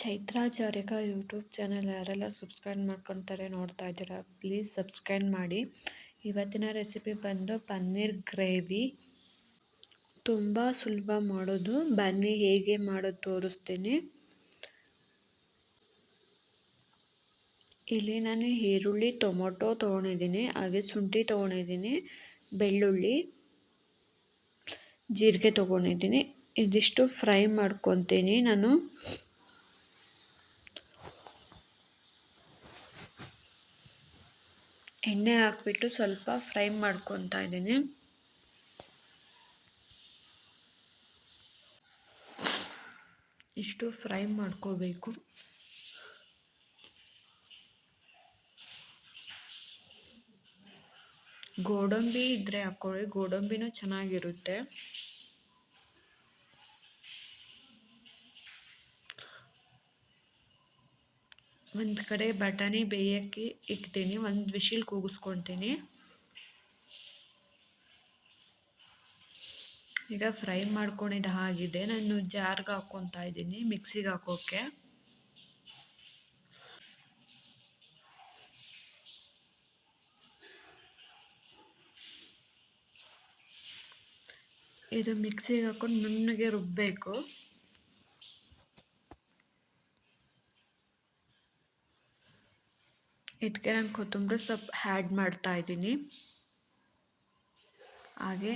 ಚೈತ್ರಾಚಾರ್ಯಕ YouTube channel ಯಾರೆಲ್ಲ subscribe ಮಾಡ್ಕೊತಾರೆ ನೋಡ್ತಾ ಇದ್ದೀರಾ ಪ್ಲೀಸ್ ಸಬ್ಸ್ಕ್ರೈಬ್ ಮಾಡಿ. ಇವತ್ತಿನ ರೆಸಿಪಿ ಬಂದು ಪನ್ನೀರ್ ಗ್ರೇವಿ. ತುಂಬ ಸುಲಭ ಮಾಡೋದು. ಬನ್ನಿ ಹೇಗೆ ಮಾಡೋದು ತೋರಿಸ್ತೀನಿ. ಇಲ್ಲಿ ನಾನು ಈರುಳ್ಳಿ, ಟೊಮೊಟೊ ತೊಗೊಂಡಿದ್ದೀನಿ, ಹಾಗೆ ಶುಂಠಿ ತೊಗೊಂಡಿದ್ದೀನಿ, ಬೆಳ್ಳುಳ್ಳಿ, ಜೀರಿಗೆ ತೊಗೊಂಡಿದ್ದೀನಿ. ಇದಿಷ್ಟು ಫ್ರೈ ಮಾಡ್ಕೊತೀನಿ ನಾನು. ಎಣ್ಣೆ ಹಾಕ್ಬಿಟ್ಟು ಸ್ವಲ್ಪ ಫ್ರೈ ಮಾಡ್ಕೊತಾ ಇದ್ದೀನಿ. ಇಷ್ಟು ಫ್ರೈ ಮಾಡ್ಕೋಬೇಕು. ಗೋಡಂಬಿ ಇದ್ದರೆ ಹಾಕೊಳ್ಳಿ ಗೋಡಂಬಿನೂ ಚೆನ್ನಾಗಿರುತ್ತೆ. ಒಂದು ಕಡೆ ಬಟಾಣಿ ಬೇಯೋಕ್ಕೆ ಇಕ್ತೀನಿ ಒಂದು ವಿಶಿಲ್ ಕೂಗಿಸ್ಕೊತೀನಿ ಈಗ ಫ್ರೈ ಮಾಡ್ಕೊಂಡಿದ್ದ ಹಾಗಿದೆ, ನಾನು ಜಾರ್ಗೆ ಹಾಕ್ಕೊತಾ ಇದ್ದೀನಿ, ಮಿಕ್ಸಿಗೆ ಹಾಕೋಕ್ಕೆ ಇದು ಮಿಕ್ಸಿಗೆ ಹಾಕೊಂಡು ನುಣ್ಣಗೆ ರುಬ್ಬಬೇಕು ಇದಕ್ಕೆ ನಾನು ಕೊತ್ತಂಬರಿ ಸೊಪ್ಪು ಹ್ಯಾಡ್ ಮಾಡ್ತಾ ಇದ್ದೀನಿ. ಹಾಗೆ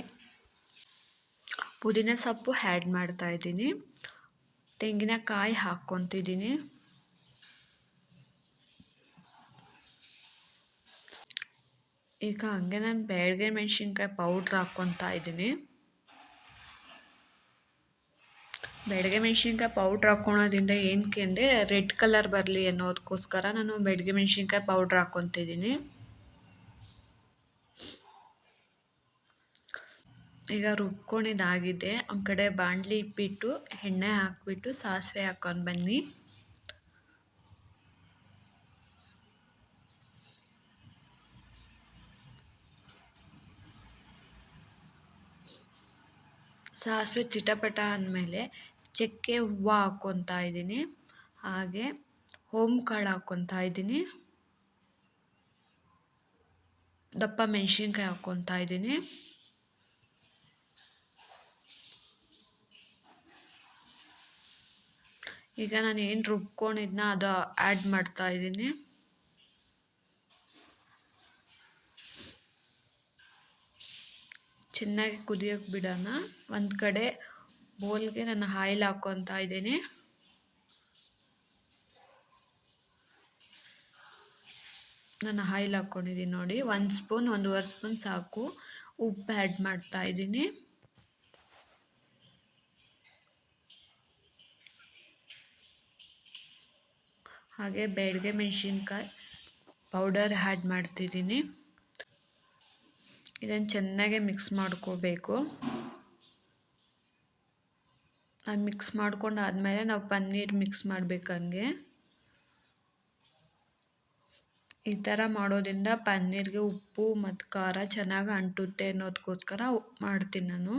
ಪುದೀನ ಸೊಪ್ಪು ಹ್ಯಾಡ್ ಮಾಡ್ತಾ ಇದ್ದೀನಿ. ತೆಂಗಿನಕಾಯಿ ಹಾಕ್ಕೊತಿದ್ದೀನಿ. ಈಗ ಹಂಗೆ ನಾನು ಬೇಳ್ಗೆ ಮೆಣಸಿನ್ಕಾಯಿ ಪೌಡ್ರ್ ಹಾಕ್ಕೊತಾ ಇದ್ದೀನಿ. ಬೆಳಗ್ಗೆ ಮೆಣಸಿನ್ಕಾಯಿ ಪೌಡ್ರ್ ಹಾಕ್ಕೊಳೋದ್ರಿಂದ ಏನಕ್ಕೆ ಅಂದರೆ ರೆಡ್ ಕಲರ್ ಬರಲಿ ಅನ್ನೋದಕ್ಕೋಸ್ಕರ ನಾನು ಬೆಳಗ್ಗೆ ಮೆಣಸಿನ್ಕಾಯಿ ಪೌಡ್ರ್ ಹಾಕ್ಕೊತಿದ್ದೀನಿ ಈಗ ರುಬ್ಕೊಂಡಿದ್ದಾಗಿದೆ. ಒಂದು ಕಡೆ ಬಾಣಲಿ ಇಟ್ಬಿಟ್ಟು ಎಣ್ಣೆ ಹಾಕ್ಬಿಟ್ಟು ಸಾಸಿವೆ ಹಾಕ್ಕೊಂಡು ಬನ್ನಿ. ಸಾಸಿವೆ ಚಿಟಪಟ ಅಂದಮೇಲೆ ಚಕ್ಕೆ ಹೂವು ಹಾಕ್ಕೊತಾ ಇದ್ದೀನಿ. ಹಾಗೆ ಹೋಮ್ ಕಾಳು ಹಾಕ್ಕೊತಾ ಇದ್ದೀನಿ. ದಪ್ಪ ಮೆಣಸಿನ್ಕಾಯಿ ಹಾಕ್ಕೊತಾ ಇದ್ದೀನಿ. ಈಗ ನಾನು ಏನು ರುಬ್ಕೊಂಡಿದ್ನ ಅದು ಆ್ಯಡ್ ಮಾಡ್ತಾ ಇದ್ದೀನಿ. ಚೆನ್ನಾಗಿ ಕುದಿಯೋಕೆ ಬಿಡೋಣ. ಒಂದು ಕಡೆ ಬೋಲ್ಗೆ ನಾನು ಆಯಿಲ್ ಹಾಕ್ಕೊತಾ ಇದ್ದೀನಿ. ನಾನು ಆಯಿಲ್ ಹಾಕ್ಕೊಂಡಿದ್ದೀನಿ ನೋಡಿ. ಒಂದು ಸ್ಪೂನ್, ಒಂದೂವರೆ ಸ್ಪೂನ್ ಸಾಕು. ಉಪ್ಪು ಆ್ಯಡ್ ಮಾಡ್ತಾ ಇದ್ದೀನಿ. ಹಾಗೆ ಬೇಡಿಗೆ ಮೆಣಸಿನ್ಕಾಯಿ ಪೌಡರ್ ಆ್ಯಡ್ ಮಾಡ್ತಿದ್ದೀನಿ. ಇದನ್ನು ಚೆನ್ನಾಗೆ ಮಿಕ್ಸ್ ಮಾಡ್ಕೋಬೇಕು. ಅದು ಮಿಕ್ಸ್ ಮಾಡ್ಕೊಂಡು ಆದಮೇಲೆ ನಾವು ಪನ್ನೀರ್ ಮಿಕ್ಸ್ ಮಾಡಬೇಕು ಹಂಗೆ. ಈ ಥರ ಮಾಡೋದ್ರಿಂದ ಪನ್ನೀರ್ಗೆ ಉಪ್ಪು ಮತ್ತು ಖಾರ ಚೆನ್ನಾಗಿ ಅಂಟುತ್ತೆ ಅನ್ನೋದಕ್ಕೋಸ್ಕರ ಮಾಡ್ತೀನಿ ನಾನು.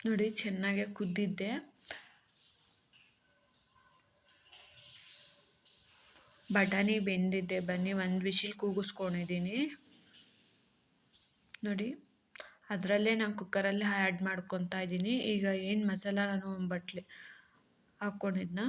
ನೋಡಿ ಚೆನ್ನಾಗೆ ಕುದ್ದಿದ್ದೆ. ಬಟಾಣಿ ಬೆಂದಿದೆ ಬನ್ನಿ, ಒಂದು ವಿಶಿಲ್ ಕೂಗಿಸ್ಕೊಂಡಿದ್ದೀನಿ ನೋಡಿ, ಅದರಲ್ಲೇ ನಾನು ಕುಕ್ಕರಲ್ಲಿ ಆ್ಯಡ್ ಮಾಡ್ಕೊತಾ ಇದ್ದೀನಿ ಈಗ ಏನು ಮಸಾಲ ನಾನು ಬಟ್ಲಿ ಹಾಕ್ಕೊಂಡಿದ್ನ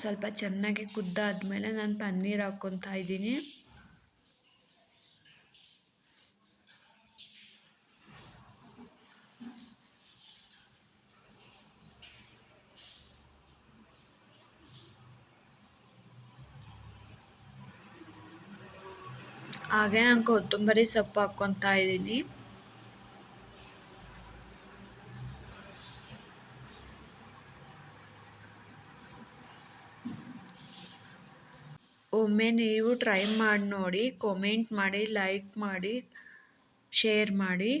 ಸ್ವಲ್ಪ ಚೆನ್ನಾಗಿ ಕುದ್ದಾದ್ಮೇಲೆ ನಾನು ಪನ್ನೀರ್ ಹಾಕ್ಕೊತಾ ಇದ್ದೀನಿ. ಹಾಗೆ ನಾನು ಕೊತ್ತಂಬರಿ ಸೊಪ್ಪು ಹಾಕ್ಕೊತಾ ಇದ್ದೀನಿ. ಒಮ್ಮೆ ನೀವು ಟ್ರೈ ಮಾಡಿ ನೋಡಿ ಕಾಮೆಂಟ್ ಮಾಡಿ ಲೈಕ್ ಮಾಡಿ ಶೇರ್ ಮಾಡಿ.